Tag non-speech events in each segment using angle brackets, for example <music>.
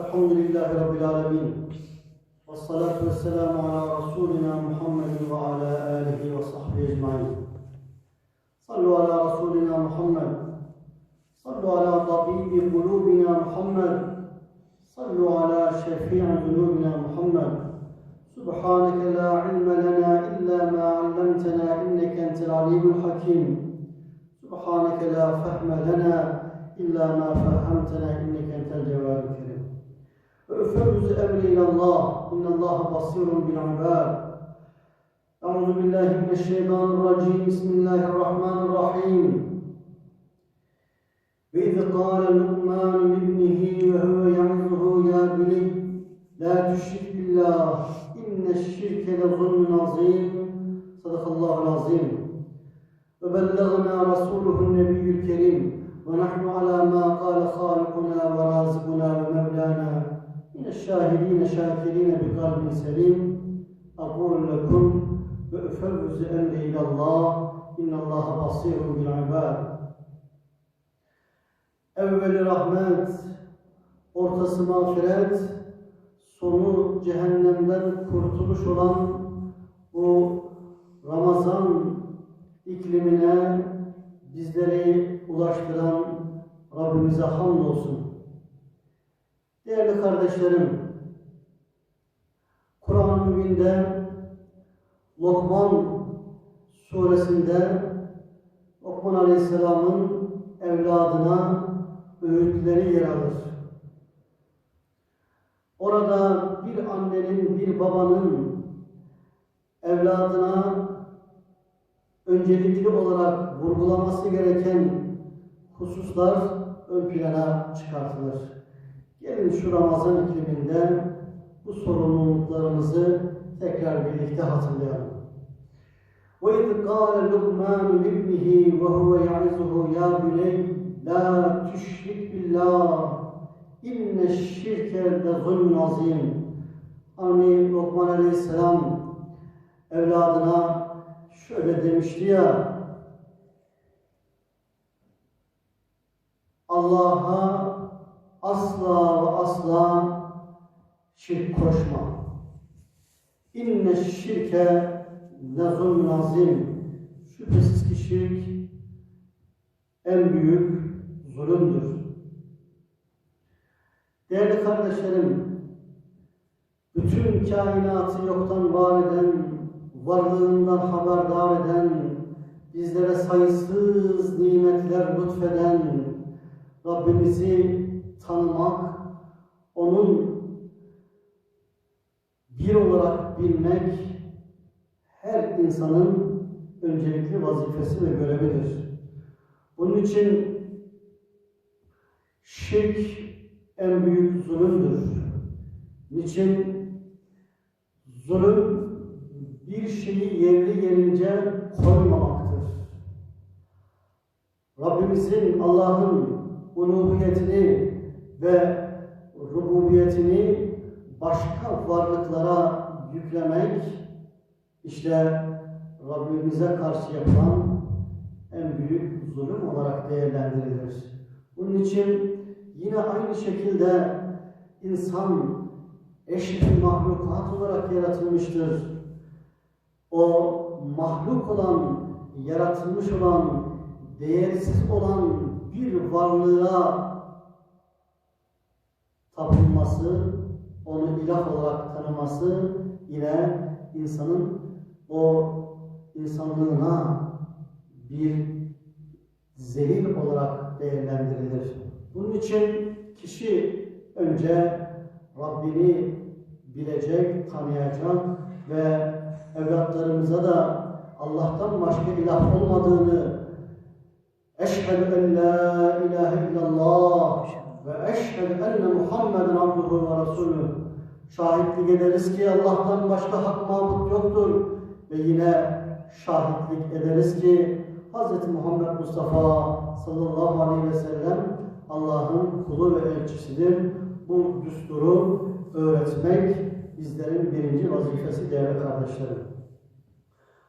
الحمد لله رب العالمين. والصلاة والسلام على رسولنا محمد وعلى آله وصحبه أجمعين. صلوا على رسولنا محمد. صلوا على طبيب قلوبنا محمد. صلوا على شفيع ذنوبنا محمد. سبحانك لا علم لنا إلا ما علمتنا إنك أنت العليم الحكيم. سبحانك لا فهم لنا إلا ما فهمتنا إنك أنت الجواد الكريم. وأفوز أمري إلى الله إن الله بصير بالعباد أعوذ بالله من الشيطان الرجيم بسم الله الرحمن الرحيم وإذ قال لقمان لابنه وهو يعظه يا بني لا تشرك بالله إن الشرك لظلم عظيم صدق الله العظيم وبلغنا رسوله النبي الكريم بقلب سليم أقول لكم وأفوز أمري إلى الله إن الله بصير بالعباد Evveli rahmet, ortası mağfiret, sonu cehennemden kurtuluş olan bu Ramazan iklimine bizleri ulaştıran Rabbimize hamdolsun. Değerli kardeşlerim, Kur'an-ı Mübin'de Lokman suresinde Lokman Aleyhisselam'ın evladına öğütleri yer alır. Orada bir annenin, bir babanın evladına öncelikli olarak vurgulaması gereken hususlar ön plana çıkartılır. Gelin şu Ramazan ikliminde bu sorumluluklarımızı tekrar birlikte hatırlayalım. وَاِذْ قَالَ لُقْمَانُ لِبْنِهِ وَهُوَ يَعِزُهُ يَا بُنَيْ لَا تُشْرِكْ بِاللّٰهِ اِنَّ الشِّرْكَ لَظُلْمٌ عَظِيمٌ Hani Lokman Aleyhisselam evladına şöyle demişti ya Allah'a asla ve asla şirk koşma. İnne şirke lezulmun azim. Şüphesiz ki şirk en büyük zulümdür. Değerli kardeşlerim, bütün kainatı yoktan var eden, varlığından haberdar eden, bizlere sayısız nimetler lütfeden Rabbimizi bilmek her insanın öncelikli vazifesi ve görevidir. Bunun için şirk en büyük zulümdür. Niçin? Zulüm bir şeyi yerli yerince koymamaktır. Rabbimizin, Allah'ın uluhiyetini ve rububiyetini başka varlıklara yüklemek işte Rabbimize karşı yapılan en büyük zulüm olarak değerlendirilir. Bunun için yine aynı şekilde insan eşit mahlukat olarak yaratılmıştır. O mahluk olan, yaratılmış olan, değersiz olan bir varlığa tapınması, onu ilah olarak tanıması ile insanın o insanlığına bir zelil olarak değerlendirilir. Bunun için kişi önce Rabbini bilecek, tanıyacak ve evlatlarımıza da Allah'tan başka ilah olmadığını eşhedü en la ilahe illallah ve eşhedü enne Muhammeden abduhu ve resulü şahitlik ederiz ki Allah'tan başka hak mabut yoktur ve yine şahitlik ederiz ki Hz. Muhammed Mustafa sallallahu aleyhi ve sellem Allah'ın kulu ve elçisidir. Bu düsturu öğretmek bizlerin birinci vazifesi değerli kardeşlerim.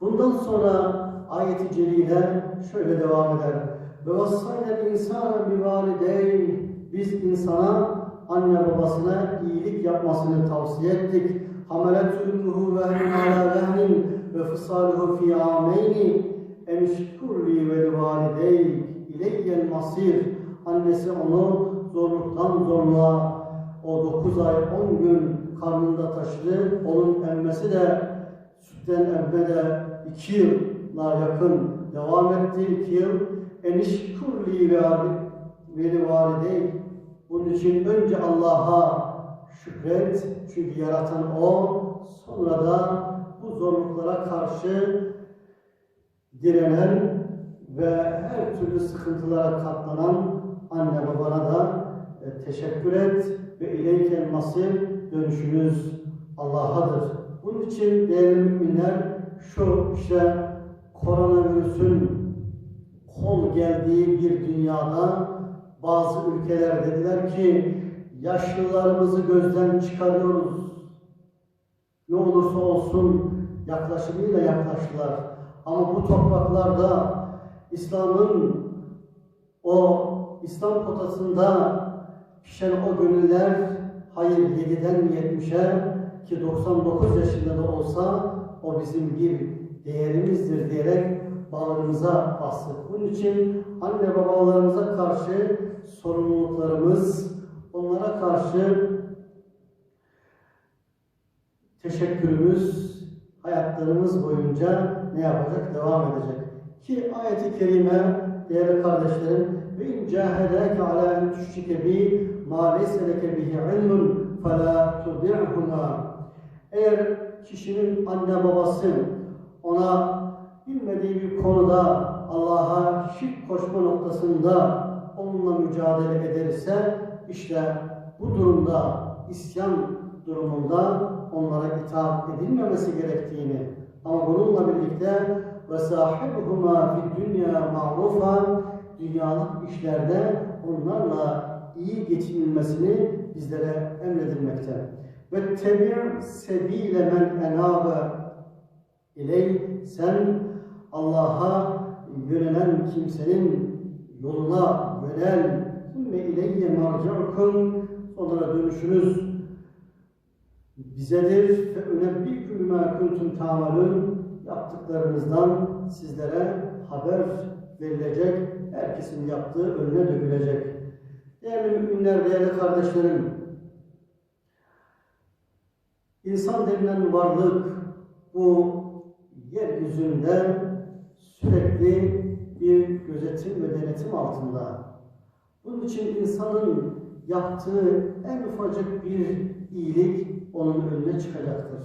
Bundan sonra ayet-i celile şöyle devam eder. Ve vassayna insana bi valideyn biz insana anne babasına iyilik yapmasını tavsiye ettik. Hamalet ümmuhu vehnin ala vehnin ve fısaluhu fi ameyni en şükürli ve li valideyk ileyyel masir. Annesi onu zorluktan zorluğa o 9 ay 10 gün karnında taşıdı. Onun emmesi de sütten emme de 2 yıla yakın devam etti. 2 yıl enişkurli ve veli. Bunun için önce Allah'a şükret. Çünkü yaratan O. Sonra da bu zorluklara karşı direnen ve her türlü sıkıntılara katlanan anne babana da e, teşekkür et ve ileyken nasip dönüşünüz Allah'adır. Bunun için değerli müminler şu işte koronavirüsün kol geldiği bir dünyada bazı ülkeler dediler ki yaşlılarımızı gözden çıkarıyoruz. Ne olursa olsun yaklaşımıyla yaklaştılar. Ama bu topraklarda İslam'ın o İslam potasında pişen o gönüller hayır 7'den 70'e ki 99 yaşında da olsa o bizim bir değerimizdir diyerek bağrımıza bastık. Bunun için anne babalarımıza karşı sorumluluklarımız, onlara karşı teşekkürümüz hayatlarımız boyunca ne yapacak? Devam edecek. Ki ayeti kerime değerli kardeşlerim ve in cahedeke ala en tüşrike bi ma leyse leke bihi ilmun fela tudi'huma eğer kişinin anne babası ona bilmediği bir konuda Allah'a şirk koşma noktasında onunla mücadele ederse işte bu durumda isyan durumunda onlara itaat edilmemesi gerektiğini ama bununla birlikte ve sahibuhuma fi dünya ma'rufa dünyalık işlerde onlarla iyi geçinilmesini bizlere emredilmekte. Ve tebi' sebile men enabe iley sen Allah'a yönelen kimsenin yoluna yönel. Ve ileyye marca'ukum onlara dönüşünüz bizedir. Ve önebbiküm ma kuntum ta'malun yaptıklarınızdan sizlere haber verilecek herkesin yaptığı önüne dökülecek. Değerli müminler değerli kardeşlerim İnsan denilen varlık bu yeryüzünde sürekli bir gözetim ve denetim altında. Bunun için insanın yaptığı en ufacık bir iyilik onun önüne çıkacaktır.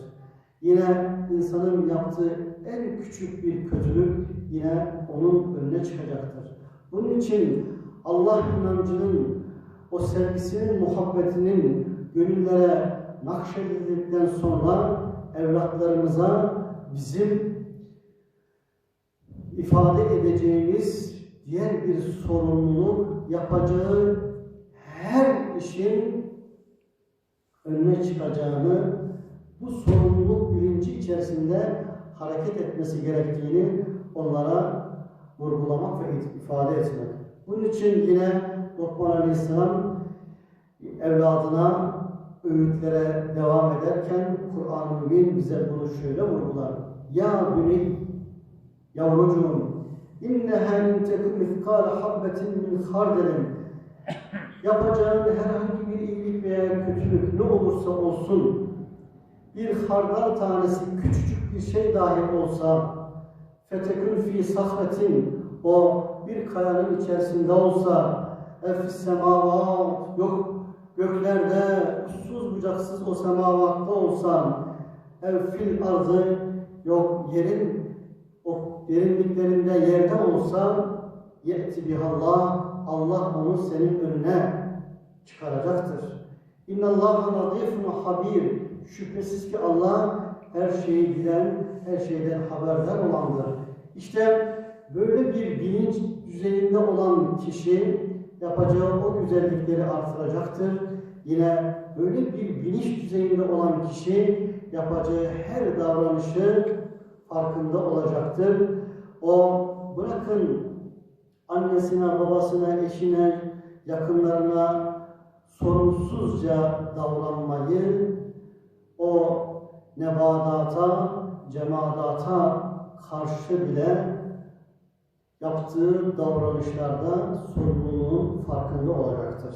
Yine insanın yaptığı en küçük bir kötülük yine onun önüne çıkacaktır. Bunun için Allah inancının, o sevgisinin, muhabbetinin gönüllere nakşedildikten sonra evlatlarımıza bizim ifade edeceğimiz diğer bir sorumluluk yapacağı her işin önüne çıkacağını, bu sorumluluk bilinci içerisinde hareket etmesi gerektiğini onlara vurgulamak ve ifade etmek. Bunun için yine Lokman Aleyhisselam evladına öğütlere devam ederken Kur'an-ı Mübin bize bunu şöyle vurgular. Ya büney, yavrucuğum, inneha in tekun mithkâle habbetin min hardelin. Yapacağın herhangi bir iyilik veya kötülük ne olursa olsun, bir hardal tanesi küçücük bir şey dahi olsa, fetekün fi sahretin, o bir kayanın içerisinde olsa, efis semavat, yok göklerde uçsuz bucaksız o semavatta olsan, ev fil arzı yok yerin o derinliklerinde yerde olsan, ye'ti bihallah, Allah onu senin önüne çıkaracaktır. İnna Allah latifun habir. Şüphesiz ki Allah her şeyi bilen, her şeyden haberdar olandır. İşte böyle bir bilinç düzeyinde olan kişi yapacağı o güzellikleri artıracaktır. Yine böyle bir bilinç düzeyinde olan kişi yapacağı her davranışı farkında olacaktır. O bırakın annesine, babasına, eşine, yakınlarına sorumsuzca davranmayı o nebadata, cemadata karşı bile yaptığı davranışlarda sorumluluğun farkında olacaktır.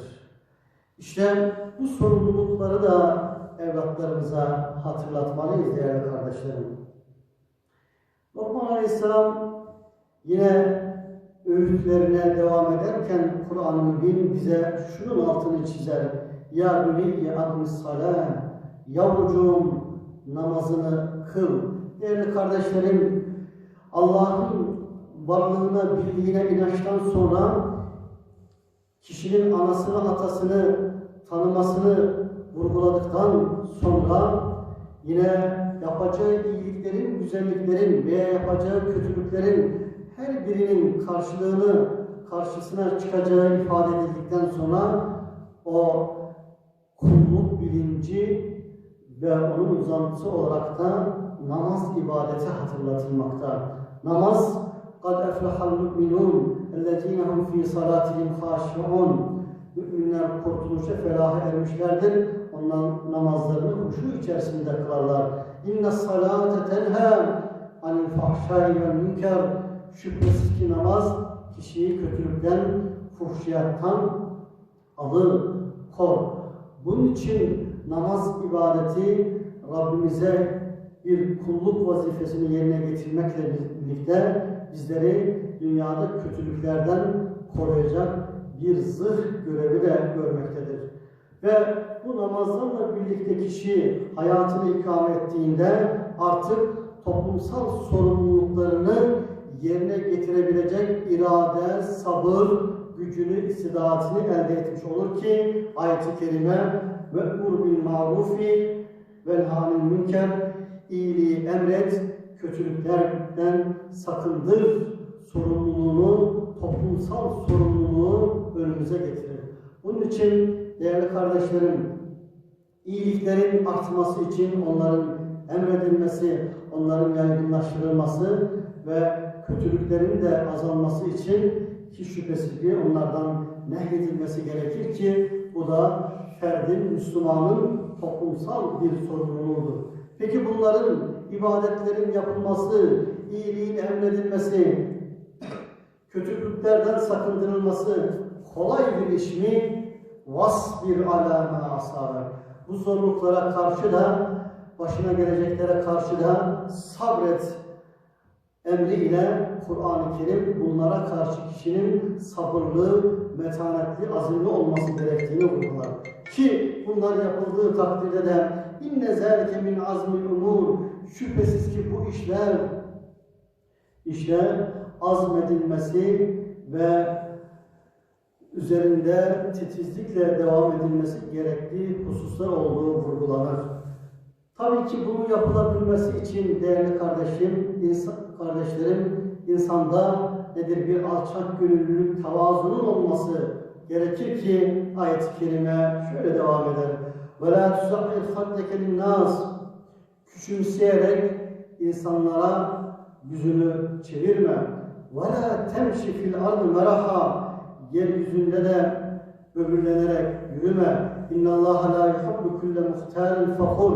İşte bu sorumlulukları da evlatlarımıza hatırlatmalıyız değerli kardeşlerim. Lokman Aleyhisselam yine öğütlerine devam ederken Kur'an-ı Mübin bize şunun altını çizer. Ya büneyye admis salâ Yavrucuğum namazını kıl. Değerli kardeşlerim Allah'ın varlığına, birliğine inançtan sonra kişinin anasını, atasını tanımasını vurguladıktan sonra yine yapacağı iyiliklerin, güzelliklerin veya yapacağı kötülüklerin her birinin karşılığını karşısına çıkacağı ifade edildikten sonra o kulluk bilinci ve onun uzantısı olarak da namaz ibadeti hatırlatılmakta. Namaz قَدْ اَفْلَحَ الْمُؤْمِنُونَ اَلَّذ۪ينَ هُمْ ف۪ي صَلَاتِهِمْ خَاشِعُونَ Müminler kurtuluşa felaha ermişlerdir. Onlar namazlarını huşu içerisinde kılarlar. İnne salate tenha anil fahşai ve münker. Şüphesiz ki namaz kişiyi kötülükten, fuhşiyattan alır, kor. Bunun için namaz ibadeti Rabbimize bir kulluk vazifesini yerine getirmekle birlikte bizleri dünyada kötülüklerden koruyacak bir zırh görevi de görmektedir. Ve bu namazlarla birlikte kişi hayatını ikame ettiğinde artık toplumsal sorumluluklarını yerine getirebilecek irade, sabır, gücünü, istidatını elde etmiş olur ki ayet-i kerime ve emur bil marufi ve hanil münker iyiliği emret, kötülüklerden sakındır sorumluluğunu, toplumsal sorumluluğu önümüze getirir. Bunun için değerli kardeşlerim, iyiliklerin artması için onların emredilmesi, onların yaygınlaştırılması ve kötülüklerin de azalması için hiç şüphesiz ki onlardan nehyedilmesi gerekir ki bu da ferdin, Müslümanın toplumsal bir sorumluluğudur. Peki bunların ibadetlerin yapılması, iyiliğin emredilmesi, kötülüklerden sakındırılması kolay bir iş mi? Vasbir alâme asâbe. Bu zorluklara karşı da, başına geleceklere karşı da sabret emriyle Kur'an-ı Kerim bunlara karşı kişinin sabırlı, metanetli, azimli olması gerektiğini vurgular. Ki bunlar yapıldığı takdirde de inne zâlike min azmil umur şüphesiz ki bu işler işte azmedilmesi ve üzerinde titizlikle devam edilmesi gerektiği hususlar olduğu vurgulanır. Tabii ki bunu yapılabilmesi için değerli kardeşim, insan, kardeşlerim, insanda nedir bir alçak gönüllülük, tavazunun olması gerekir ki ayet-i kerime şöyle devam eder. وَلَا تُزَعِّرْ خَدَّكَ لِلنَّاسِ Küçümseyerek insanlara yüzünü çevirme. وَلَا تَمْشِ فِي الْأَرْضِ مَرَحًا Yeryüzünde de böbürlenerek yürüme. اِنَّ اللّٰهَ لَا يُحَبُّ كُلَّ مُخْتَارٍ فَخُرٍ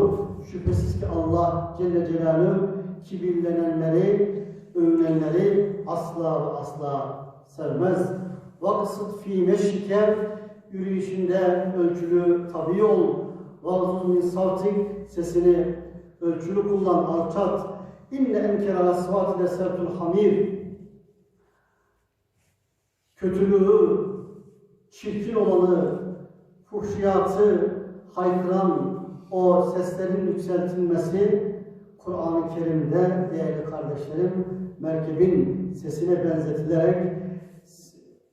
Şüphesiz ki Allah Celle Celaluhu kibirlenenleri, övünenleri asla ve asla sevmez. Vaksıt fi meşike yürüyüşünde ölçülü tabi ol. Vazun min savtik sesini ölçülü kullan, alçat. İnne enkera asfati de sertul hamir. Kötülüğü, çirkin olanı, fuhşiyatı haykıran, o seslerin yükseltilmesi Kur'an-ı Kerim'de değerli kardeşlerim merkebin sesine benzetilerek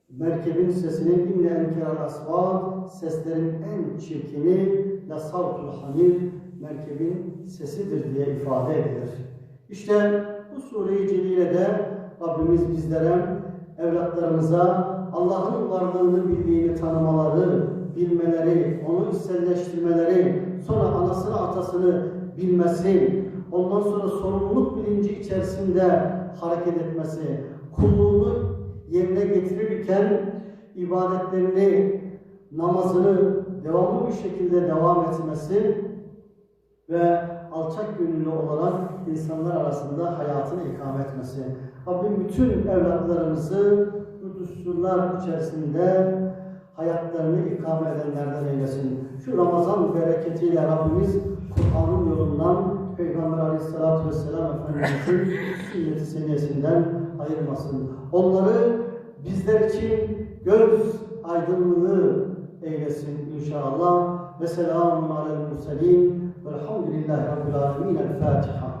merkebin sesinin inne enkeral asvat seslerin en çirkini la savtul hamir merkebin sesidir diye ifade edilir. İşte bu sure-i celilede Rabbimiz bizlere, evlatlarımıza Allah'ın varlığını bildiğini tanımaları, bilmeleri, onu içselleştirmeleri, sonra anasını atasını bilmesi, ondan sonra sorumluluk bilinci içerisinde hareket etmesi, kulluğunu yerine getirirken ibadetlerini, namazını devamlı bir şekilde devam etmesi ve alçak gönüllü olarak insanlar arasında hayatını ikame etmesi. Rabbim bütün evlatlarımızı bu düsturlar içerisinde hayatlarını ikame edenlerden eylesin. Şu Ramazan bereketiyle Rabbimiz Kur'an'ın yolundan Peygamber Aleyhisselatü Vesselam Efendimiz'in <laughs> sünnet-i seniyesinden ayırmasın. Onları bizler için göz aydınlığı eylesin inşallah. Ve selamun alel murselin. Velhamdülillahi Rabbil alemin. El Fatiha.